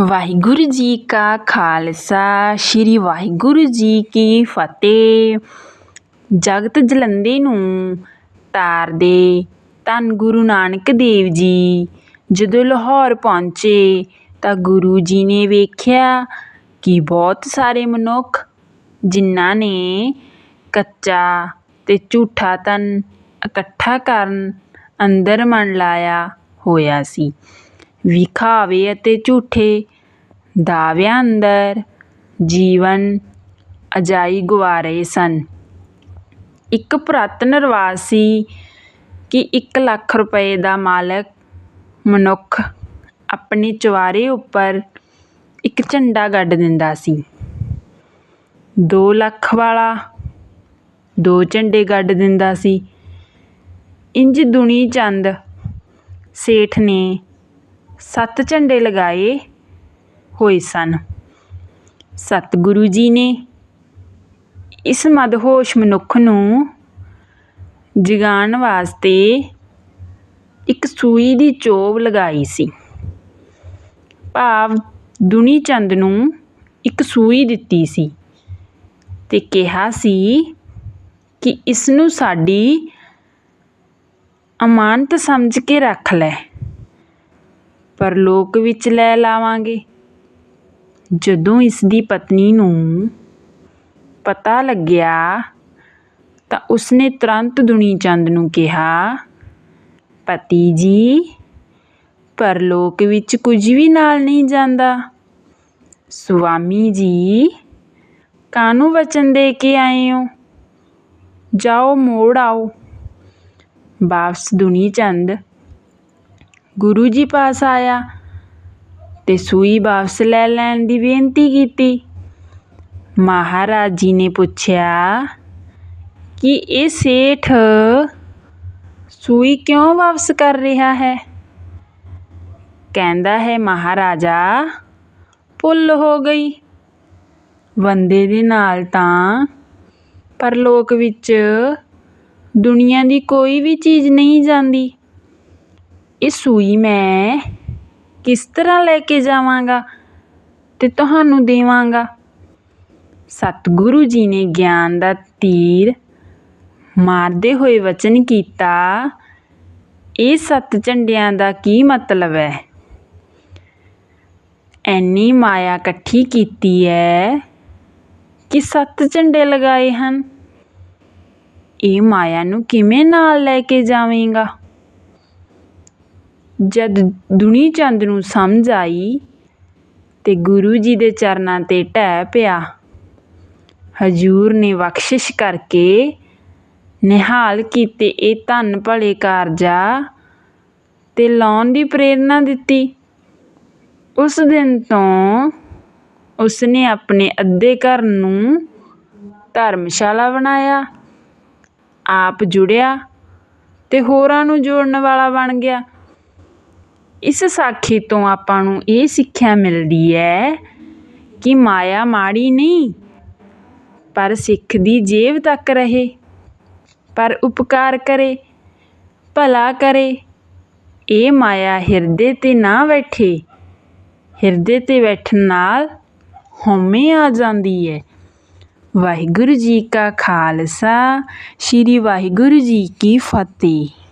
ਵਾਹਿਗੁਰੂ ਜੀ ਕਾ ਖਾਲਸਾ, ਸ੍ਰੀ ਵਾਹਿਗੁਰੂ ਜੀ ਕੀ ਫਤਿਹ। ਜਗਤ ਜਲੰਦੇ ਨੂੰ ਤਾਰਦੇ ਧੰਨ ਗੁਰੂ ਨਾਨਕ ਦੇਵ ਜੀ। ਜਦੋਂ ਲਾਹੌਰ ਪਹੁੰਚੇ ਤਾਂ ਗੁਰੂ ਜੀ ਨੇ ਵੇਖਿਆ ਕਿ ਬਹੁਤ ਸਾਰੇ ਮਨੁੱਖ, ਜਿਨ੍ਹਾਂ ਨੇ ਕੱਚਾ ਤੇ ਝੂਠਾ ਧਨ ਇਕੱਠਾ ਕਰਨ ਅੰਦਰ ਮਨ ਲਾਇਆ ਹੋਇਆ ਸੀ। ਵਿਖਾਵੇ ਅਤੇ ਝੂਠੇ ਦਾਅਵਿਆਂ ਅੰਦਰ ਜੀਵਨ ਅਜਾਈ ਗਵਾ ਰਹੇ ਸਨ। ਇੱਕ ਪੁਰਾਤਨ ਰਿਵਾਜ ਸੀ ਕਿ ਇੱਕ ਲੱਖ ਰੁਪਏ ਦਾ ਮਾਲਕ ਮਨੁੱਖ ਆਪਣੇ ਚੁਬਾਰੇ ਉੱਪਰ ਇੱਕ ਝੰਡਾ ਗੱਡ ਦਿੰਦਾ ਸੀ। ਦੋ ਲੱਖ ਵਾਲਾ ਦੋ ਝੰਡੇ ਗੱਡ ਦਿੰਦਾ ਸੀ। ਇੰਝ ਦੁਨੀ ਚੰਦ ਸੇਠ ਨੇ ਸੱਤ ਝੰਡੇ ਲਗਾਏ ਹੋਏ ਸਨ। ਸਤਿਗੁਰੂ ਜੀ ਨੇ ਇਸ ਮਦਹੋਸ਼ ਮਨੁੱਖ ਨੂੰ ਜਗਾਉਣ ਵਾਸਤੇ ਇੱਕ ਸੂਈ ਦੀ ਚੋਬ ਲਗਾਈ ਸੀ। ਭਾਵ ਦੁਨੀ ਚੰਦ ਨੂੰ ਇੱਕ ਸੂਈ ਦਿੱਤੀ ਸੀ ਤੇ ਕਿਹਾ ਸੀ ਕਿ ਇਸ ਨੂੰ ਸਾਡੀ ਅਮਾਨਤ ਸਮਝ ਕੇ ਰੱਖ ਲੈ। ਪਰਲੋਕ ਵਿੱਚ ਲੈ ਲਾਵਾਂਗੇ। ਜਦੋਂ ਇਸ ਦੀ ਪਤਨੀ ਨੂੰ ਪਤਾ ਲੱਗਿਆ, ਤਾਂ ਉਸਨੇ ਤੁਰੰਤ ਦੁਨੀ ਚੰਦ ਨੂੰ ਕਿਹਾ, ਪਤੀ ਜੀ, ਪਰਲੋਕ ਵਿੱਚ ਕੁਝ ਵੀ ਨਾਲ ਨਹੀਂ ਜਾਂਦਾ। ਸੁਆਮੀ ਜੀ, ਕਾਹਨੂੰ ਵਚਨ ਦੇ ਕੇ ਆਏ ਹੋ? ਜਾਓ, ਮੋੜ ਆਓ। ਵਾਪਸ ਦੁਨੀ ਚੰਦ ਗੁਰੂ ਜੀ ਪਾਸ ਆਇਆ ਅਤੇ ਸੂਈ ਵਾਪਸ ਲੈ ਲੈਣ ਦੀ ਬੇਨਤੀ ਕੀਤੀ। ਮਹਾਰਾਜ ਜੀ ਨੇ ਪੁੱਛਿਆ ਕਿ ਇਹ ਸੇਠ ਸੂਈ ਕਿਉਂ ਵਾਪਸ ਕਰ ਰਿਹਾ ਹੈ? ਕਹਿੰਦਾ ਹੈ, ਮਹਾਰਾਜਾ, ਭੁੱਲ ਹੋ ਗਈ। ਬੰਦੇ ਦੇ ਨਾਲ ਤਾਂ ਪਰਲੋਕ ਵਿੱਚ ਦੁਨੀਆ ਦੀ ਕੋਈ ਵੀ ਚੀਜ਼ ਨਹੀਂ ਜਾਂਦੀ। ਇਹ ਸੂਈ ਮੈਂ ਕਿਸ ਤਰ੍ਹਾਂ ਲੈ ਕੇ ਜਾਵਾਂਗਾ ਤੇ ਤੁਹਾਨੂੰ ਦੇਵਾਂਗਾ? ਸਤਿਗੁਰੂ ਜੀ ਨੇ ਗਿਆਨ ਦਾ ਤੀਰ ਮਾਰਦੇ ਹੋਏ ਵਚਨ ਕੀਤਾ, ਇਹ ਸੱਤ ਝੰਡਿਆਂ ਦਾ ਕੀ ਮਤਲਬ ਹੈ? ਐਨੀ ਮਾਇਆ ਇਕੱਠੀ ਕੀਤੀ ਹੈ ਕਿ ਸੱਤ ਝੰਡੇ ਲਗਾਏ ਹਨ। ਇਹ ਮਾਇਆ ਨੂੰ ਕਿਵੇਂ ਨਾਲ ਲੈ ਕੇ ਜਾਵੇਂਗਾ? ਜਦ ਦੁਨੀ ਚੰਦ ਨੂੰ ਸਮਝ ਆਈ ਤੇ ਗੁਰੂ ਜੀ ਦੇ ਚਰਨਾਂ ਤੇ ਢਹਿ ਪਿਆ, ਹਜੂਰ ਨੇ ਬਖਸ਼ਿਸ਼ ਕਰਕੇ ਨਿਹਾਲ ਕੀਤੇ ਇਹ ਧੰਨ ਭਲੇ ਕਾਰਜਾ ਤੇ ਲਾਉਣ ਦੀ ਪ੍ਰੇਰਣਾ ਦਿੱਤੀ। ਉਸ ਦਿਨ ਤੋਂ ਉਸਨੇ ਆਪਣੇ ਅੱਧੇ ਘਰ ਨੂੰ ਧਰਮਸ਼ਾਲਾ ਬਣਾਇਆ, ਆਪ ਜੁੜਿਆ ਤੇ ਹੋਰਾਂ ਨੂੰ ਜੋੜਨ ਵਾਲਾ ਬਣ ਗਿਆ। ਇਸ ਸਾਖੀ ਤੋਂ ਆਪਾਂ ਨੂੰ ਇਹ ਸਿੱਖਿਆ ਮਿਲਦੀ ਹੈ ਕਿ ਮਾਇਆ ਮਾੜੀ ਨਹੀਂ, ਪਰ ਸਿੱਖ ਦੀ ਜੇਬ ਤੱਕ ਰਹੇ, ਪਰ ਉਪਕਾਰ ਕਰੇ, ਭਲਾ ਕਰੇ। ਇਹ ਮਾਇਆ ਹਿਰਦੇ ਤੇ ਨਾ ਬੈਠੇ, ਹਿਰਦੇ ਤੇ ਬੈਠਣ ਨਾਲ ਹਉਮੈ ਆ ਜਾਂਦੀ ਹੈ। ਵਾਹਿਗੁਰੂ ਜੀ ਕਾ ਖਾਲਸਾ, ਸ੍ਰੀ ਵਾਹਿਗੁਰੂ ਜੀ ਕੀ ਫਤਿਹ।